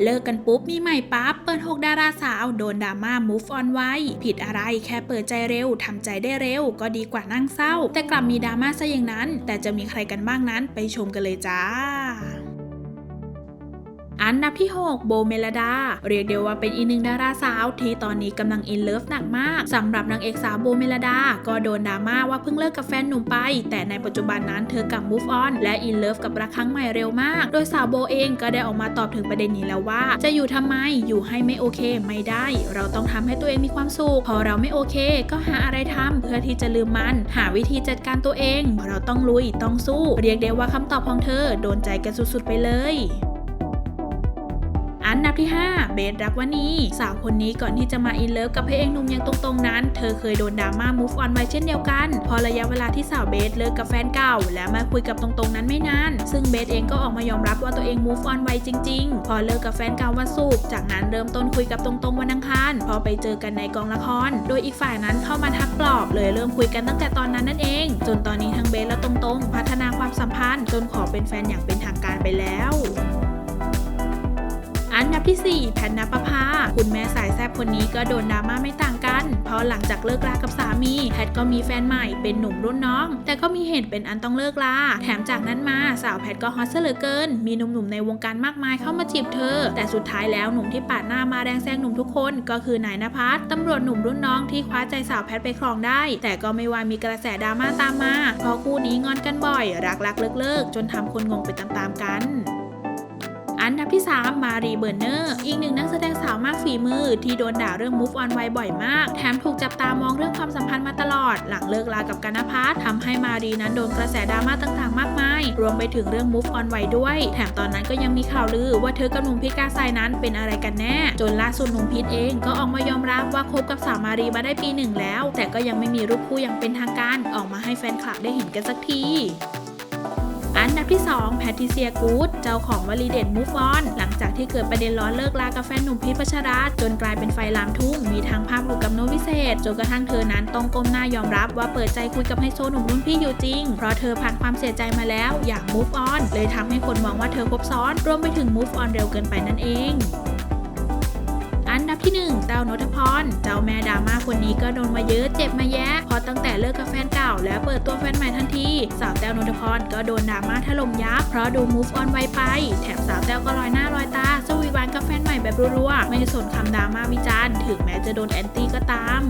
เลิกกันปุ๊บมีใหม่ปั๊บ เปิดหกดาราสาว โดนดราม่า move on ไว้ ผิดอะไรแค่เปิดใจเร็วทำใจได้เร็ว ก็ดีกว่านั่งเศร้า แต่กลับมีดราม่าซะอย่างนั้น แต่จะมีใครกันบ้างนั้นไปชมกันเลยจ้า อันดับที่ 6 โบเมลดา เรียกได้ว่าเป็นอีกหนึ่งดาราสาว ที่ตอนนี้กำลังอินเลิฟหนักมากสำหรับนางเอกสาวโบเมลดา ก็โดนดราม่าว่าเพิ่งเลิกกับแฟนหนุ่มไป แต่ในปัจจุบันนั้นเธอกลับ move on และอินเลิฟกับรักครั้งใหม่เร็วมาก โดยสาวโบเองก็ได้ออกมาตอบถึงประเด็นนี้แล้วว่า จะอยู่ทำไมอยู่ให้ไม่โอเคไม่ได้ เราต้องทำให้ตัวเองมีความสุขพอเราไม่โอเค ก็หาอะไรทำเพื่อที่จะลืมมัน หาวิธีจัดการตัวเองเราต้องลุยต้องสู้ เรียกได้ว่าคำตอบของเธอ โดนใจกันสุดๆไปเลย อันดับที่ 5 เบสรักวนีสาวคนนี้ก่อนที่จะมาอินเลิฟกับพระเอกหนุ่มย่างตรงๆนั้น เธอเคยโดนดราม่า move on ไว้เช่นเดียวกัน พอระยะเวลาที่สาวเบสเลิกกับแฟนเก่า และมาคุยกับตรงๆนั้นไม่นาน ซึ่งเบสเองก็ออกมายอมรับว่าตัวเอง move on ไวจริง ๆ พอเลิกกับแฟนเก่าวันศุกร์จากนั้นเริ่มต้นคุยกับตรงๆวันอังคารพอไปเจอกันในกองละคร โดยอีกฝ่ายนั้นเข้ามาทักปลอบเลยเริ่มคุยกันตั้งแต่ตอนนั้นนั่นเอง จนตอนนี้ทั้งเบสและตรงๆ พัฒนาความสัมพันธ์จนขอเป็นแฟนอย่างเป็นทางการไปแล้ว อันดับที่ 4 แพนนปภา คุณแม่สายแซบคนนี้ก็โดนดราม่าไม่ต่างกัน เพราะหลังจากเลิกรากับสามี แพทก็มีแฟนใหม่เป็นหนุ่มรุ่นน้อง แต่ก็มีเหตุเป็นอันต้องเลิกลาแถมจากนั้นมาสาวแพทก็ฮอตเสยเหลือเกิน มีหนุ่มๆในวงการมากมายเข้ามาจีบเธอ แต่สุดท้ายแล้วหนุ่มที่ปาดหน้ามาแรงแซงหนุ่มทุกคนก็คือนายนภัสตำรวจหนุ่มรุ่นน้องที่คว้าใจสาวแพทไปครองได้ แต่ก็ไม่วายมีกระแสดราม่าตามมา เพราะคู่นี้งอนกันบ่อย รักๆเลิกๆจนทำคนงงไปตามๆกัน อันดับที่ 3 มารีเบอร์เนอร์ อีกหนึ่งนักแสดงสาวมากฝีมือ ที่โดนด่าเรื่อง move on ไวบ่อยมาก แถมถูกจับตามองเรื่องความสัมพันธ์มาตลอด หลังเลิกลากับกันนพัฒน์ทำให้มารีนั้นโดนกระแสดราม่าต่างๆ มากมาย รวมไปถึงเรื่อง move on ไวด้วย แถมตอนนั้นก็ยังมีข่าวลือว่าเธอกับหนุ่มพิษกาไซนั้นเป็นอะไรกันแน่ จนล่าสุดหนุ่มพิษเองก็ออกมายอมรับว่าคบกับสาวมารีมาได้ปีหนึ่งแล้ว แต่ก็ยังไม่มีรูปคู่อย่างเป็นทางการออกมาให้แฟนคลับได้เห็นกันสักที อันดับที่ 2 แพทริเซียกูดเจ้าของวลีเด็ด Move On หลังจากที่เกิดประเด็นร้อนเลิกลากับแฟนหนุ่มพีทพัชราจนกลายเป็นไฟลามทุ่ง มีทางภาพหลุดกับโน้ตวิเศษจนกระทั่งเธอนั้นต้องก้มหน้ายอมรับว่าเปิดใจคุยกับไฮโซหนุ่มรุ่นพี่อยู่จริง เพราะเธอผ่านความเสียใจมาแล้วอยาก Move On เลยทำให้คนมองว่าเธอคบซ้อน รวมไปถึง Move On เร็วเกินไปนั่นเองอันดับที่ 1 เต้านทพร เจ้าแม่ดราม่าคนนี้ก็โดนมาเยอะเจ็บมาแยะ เพราะตั้งแต่เลิกกับแฟนเก่า แล้วเปิดตัวแฟนใหม่ทันที สาวแต้วนทพรก็โดนดราม่าถล่มยับเพราะดู move on ไวไป แถมสาวแต้วก็ลอยหน้าลอยตาสวีวานกับแฟนใหม่แบบรัวๆไม่สนคำดราม่าวิจารณ์ถึงแม้จะโดนแอนตี้ก็ตาม